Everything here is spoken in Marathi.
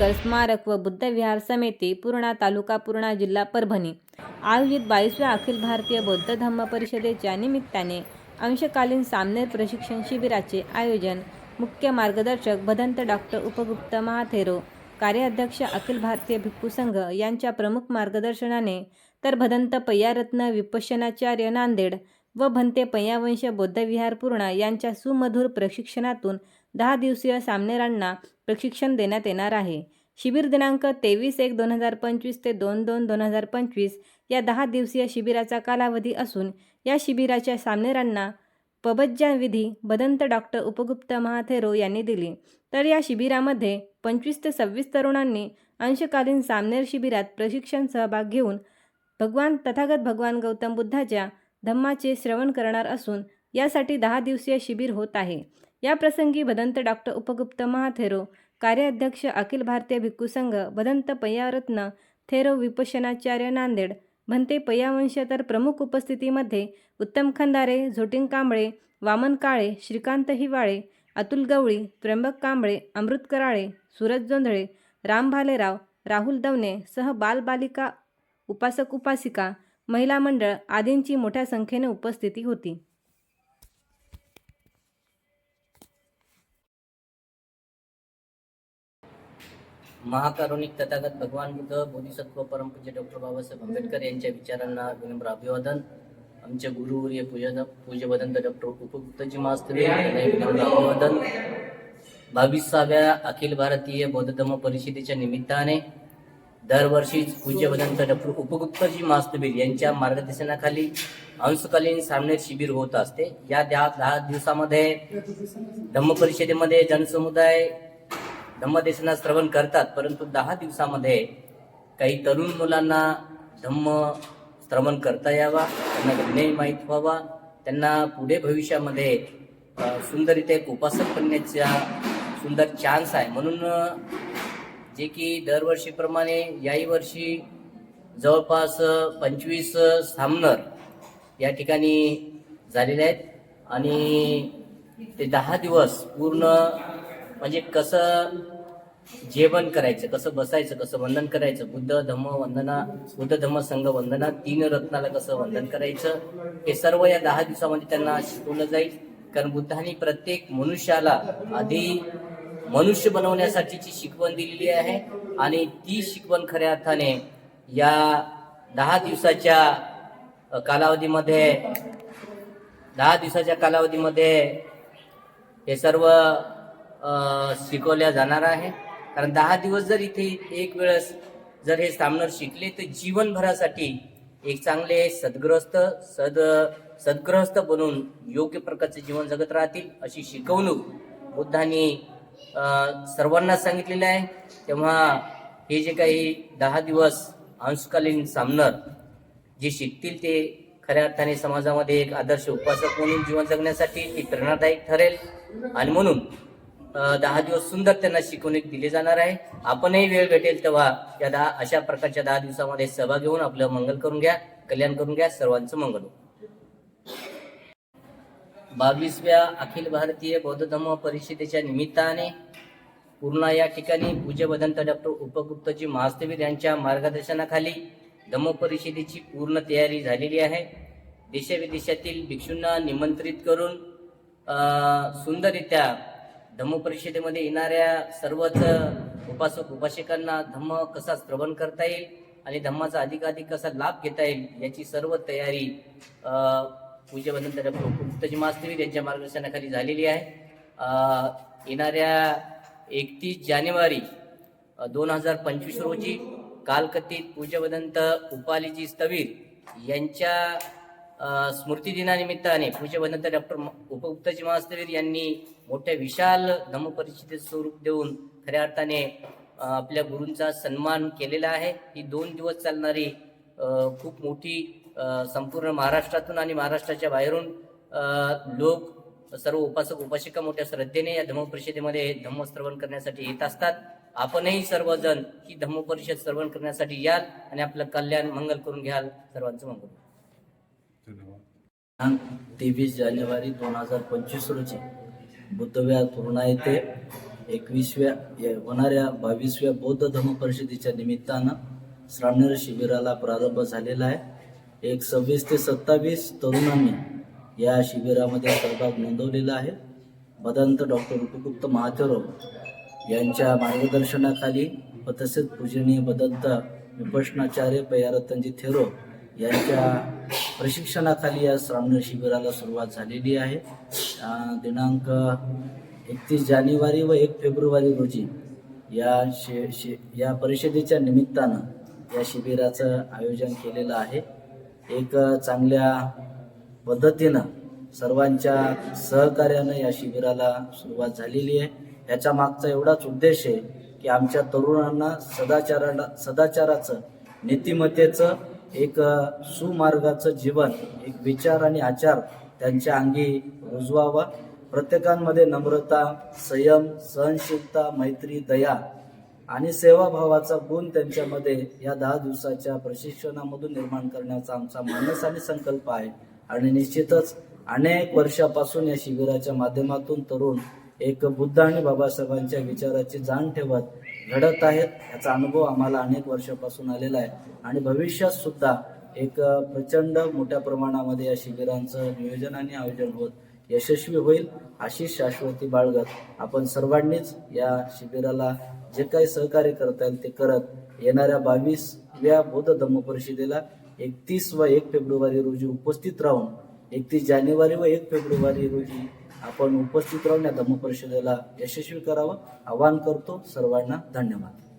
पुष्कर स्मारक व बुद्ध विहार समिती पूर्णा तालुका पूर्णा जिल्हा परभणी. आयोजित बावीसव्या अखिल भारतीय बौद्ध धम्म परिषदेच्या निमित्ताने अंशकालीन सामनेर प्रशिक्षण शिबिराचे आयोजन मुख्य मार्गदर्शक भदंत डॉक्टर उपगुप्त महाथेरो कार्याध्यक्ष अखिल भारतीय भिक्खू संघ यांच्या प्रमुख मार्गदर्शनाने तर भदंत पय्यारत्न विपश्यनाचार्य नांदेड व भंते पय्यावंश बौद्ध विहार पूर्णा यांच्या सुमधुर प्रशिक्षणातून दहा दिवसीय सामनेरांना प्रशिक्षण देण्यात येणार आहे. शिबिर दिनांक तेवीस एक दोन हजार पंचवीस ते दोन दोन दोन हजार पंचवीस या दहा दिवसीय शिबिराचा कालावधी असून या शिबिराच्या सामनेरांना पबज्जा विधी भदंत डॉक्टर उपगुप्त महाथेरो यांनी दिली. तर या शिबिरामध्ये पंचवीस ते सव्वीस तरुणांनी अंशकालीन सामनेर शिबिरात प्रशिक्षण सहभाग घेऊन भगवान तथागत भगवान गौतम बुद्धाच्या धम्माचे श्रवण करणार असून यासाठी दहा दिवसीय शिबिर होत आहे. या प्रसंगी भदंत डॉक्टर उपगुप्त महाथेरो कार्याध्यक्ष अखिल भारतीय भिक्खू संघ भदंत पय्यारत्न थेरो विपशनाचार्य नांदेड भंते पय्यावंश तर प्रमुख उपस्थितीमध्ये उत्तम खंदारे झोटिंग कांबळे वामन काळे श्रीकांत हिवाळे अतुल गवळी त्र्यंबक कांबळे अमृत कराळे सूरज जोंधळे राम भालेराव राहुल दवणे सह बालबालिका उपासक उपासिका महिला मंडळ आदींची मोठ्या संख्येने उपस्थिती होती. महाकारुणिक तथागत भगवान बुद्ध बोधिसत्व परमपूज्य डॉक्टर बाबासाहेब आंबेडकर यांच्या विचारांना विनम्र अभिवादन. आमचे गुरुवर्य पूजा पूज्यवदंत डॉक्टर उपगुप्तजी मास्तरी विनम्र अभिवादन. बावीसाव्या अखिल भारतीय बौद्ध धम्म परिषदेच्या निमित्ताने दरवर्षी पूज्यवदंत डॉक्टर उपगुप्तजी मास्तबीर यांच्या मार्गदर्शनाखाली अंशकालीन सामने शिबिर होत असते. या दहा दहा दिवसामध्ये धम्म परिषदेमध्ये जनसमुदाय धम्मदेशना श्रवण करतात परंतु दहा दिवसामध्ये काही तरुण मुलांना धम्म श्रवण करता यावा त्यांना विनय माहीत व्हावा त्यांना पुढे भविष्यामध्ये अ, सुंदर एक उपासक बनण्याचा सुंदर चान्स आहे. म्हणून जे की दरवर्षीप्रमाणे याही वर्षी जवळपास पंचवीस सामनर या ठिकाणी झालेले आहेत. आणि ते दहा दिवस पूर्ण म्हणजे कसं जेवण करायचं कसं बसायचं कसं वंदन करायचं बुद्ध धम्म वंदना बुद्ध धम्म संघ वंदना तीन रत्नाला कसं वंदन करायचं हे सर्व या दहा दिवसामध्ये त्यांना शिकवलं जाईल. कारण बुद्धांनी प्रत्येक मनुष्याला आधी मनुष्य बनवण्यासाठीची शिकवण दिलेली आहे आणि ती शिकवण खऱ्या अर्थाने या दहा दिवसाच्या कालावधीमध्ये दहा दिवसाच्या कालावधीमध्ये हे सर्व शिकवल्या जाणार आहे. कारण दहा दिवस जर इथे एक वेळेस जर हे सामनर शिकले तर जीवनभरासाठी एक चांगले सद्ग्रस्त सद सद्ग्रस्त बनून योग्य प्रकारचे जीवन जगत राहतील अशी शिकवणूक बुद्धांनी सर्वांना सांगितलेले आहे. तेव्हा हे जे काही दहा दिवस अंशकालीन सामनर जे शिकतील ते खऱ्या अर्थाने समाजामध्ये एक आदर्श उपासक म्हणून जीवन जगण्यासाठी ती प्रेरणादायक ठरेल. आणि म्हणून दहा दिवस सुंदर त्यांना शिकवणूक दिली जाणार आहे. आपणही वेळ भेटेल तेव्हा या दहा अशा प्रकारच्या दहा दिवसामध्ये सहभाग घेऊन आपलं मंगल करून घ्या कल्याण करून घ्या सर्वांचं मंगल बावीसव्या अखिल भारतीय बौद्ध धम्म परिषदेच्या निमित्ताने पूर्णा या ठिकाणी पूज्य डॉक्टर उपगुप्तजी महास्तवीर यांच्या मार्गदर्शनाखाली धम्म परिषदेची पूर्ण तयारी झालेली आहे. देशविदेशातील भिक्षूंना निमंत्रित करून सुंदररित्या धम्म परिषदेमध्ये येणाऱ्या सर्वच उपासक उपासिकांना धम्म कसा श्रवण करता येईल आणि धम्माचा अधिकाधिक कसा लाभ घेता येईल याची सर्व तयारी अ, पूज्य भदंत डॉक्टर यांच्या मार्गदर्शनाखाली झालेली आहे. येणाऱ्या एकतीस जानेवारी दोन हजार पंचवीस रोजी कालकथित पूज्यवदंत उपालीजी स्थवीर यांच्या स्मृती दिनानिमित्ताने पूज्यवदंत डॉक्टर उपगुप्तजी महास्तवीर यांनी मोठ्या विशाल धम्मपरिषदेचं स्वरूप देऊन खऱ्या अर्थाने आपल्या गुरूंचा सन्मान केलेला आहे. ही दोन दिवस चालणारी खूप मोठी संपूर्ण महाराष्ट्रातून आणि महाराष्ट्राच्या बाहेरून लोक सर्व उपासक उपासिका मोठ्या श्रद्धेने या धम्मपरिषदेमध्ये धम्मश्रवण करण्यासाठी येत असतात. आपणही सर्वजण ही धम्मपरिषद श्रवण करण्यासाठी याल आणि आपलं कल्याण मंगल करून घ्याल. सर्वांचं मंगल. धन्यवाद. तेवीस जानेवारी दोन हजार पंचवीस रोजी बुद्धव्या पूर्णा येथे एकवीसव्या होणाऱ्या बावीसव्या बौद्ध धर्म परिषदेच्या निमित्तानं श्रावणेर शिबिराला प्रारंभ झालेला आहे. एक सव्वीस ते सत्तावीस तरुणांनी या शिबिरामध्ये सहभाग नोंदवलेला आहे. भदंत डॉक्टर उपगुप्त महाथेरो यांच्या मार्गदर्शनाखाली व तसेच पूजनीय भदंत विपष्णाचार्य पयारतनजी थेरो यांच्या प्रशिक्षणाखाली या श्रावण शिबिराला सुरुवात झालेली आहे. दिनांक एकतीस जानेवारी व एक फेब्रुवारी रोजी या शे शि या परिषदेच्या निमित्तानं या शिबिराचं आयोजन केलेलं आहे. एक चांगल्या पद्धतीनं सर्वांच्या सहकार्यानं या शिबिराला सुरुवात झालेली आहे. याच्या मागचा एवढाच उद्देश आहे की आमच्या तरुणांना सदाचाराला सदाचाराचं नीतिमत्तेचं एक सुमार्गाचं जीवन एक विचार आणि आचार त्यांच्या अंगी रुजवावा. प्रत्येकांमध्ये नम्रता संयम सहनशीलता मैत्री दया आणि सेवाभावाचा गुण त्यांच्यामध्ये या दहा दिवसाच्या प्रशिक्षणामधून निर्माण करण्याचा आमचा मानस आणि संकल्प आहे. आणि निश्चितच अनेक वर्षापासून या शिबिराच्या माध्यमातून तरुण एक बुद्ध आणि बाबासाहेबांच्या विचाराची जाण ठेवत घडत आहेत याचा अनुभव आम्हाला अनेक वर्षापासून आलेला आहे. आणि भविष्यात सुद्धा एक प्रचंड मोठ्या प्रमाणामध्ये या शिबिरांचं नियोजन आणि आयोजन होत यशस्वी होईल अशी शाश्वती बाळगत आपण सर्वांनीच या शिबिराला जे काही सहकार्य करता येईल ते करत येणाऱ्या बावीसव्या बौद्ध धम्म परिषदेला एकतीस व एक फेब्रुवारी रोजी उपस्थित राहून एकतीस जानेवारी व एक फेब्रुवारी रोजी आपण उपस्थित राहून या धम्म परिषदेला यशस्वी करावं. आवाहन करतो. सर्वांना धन्यवाद.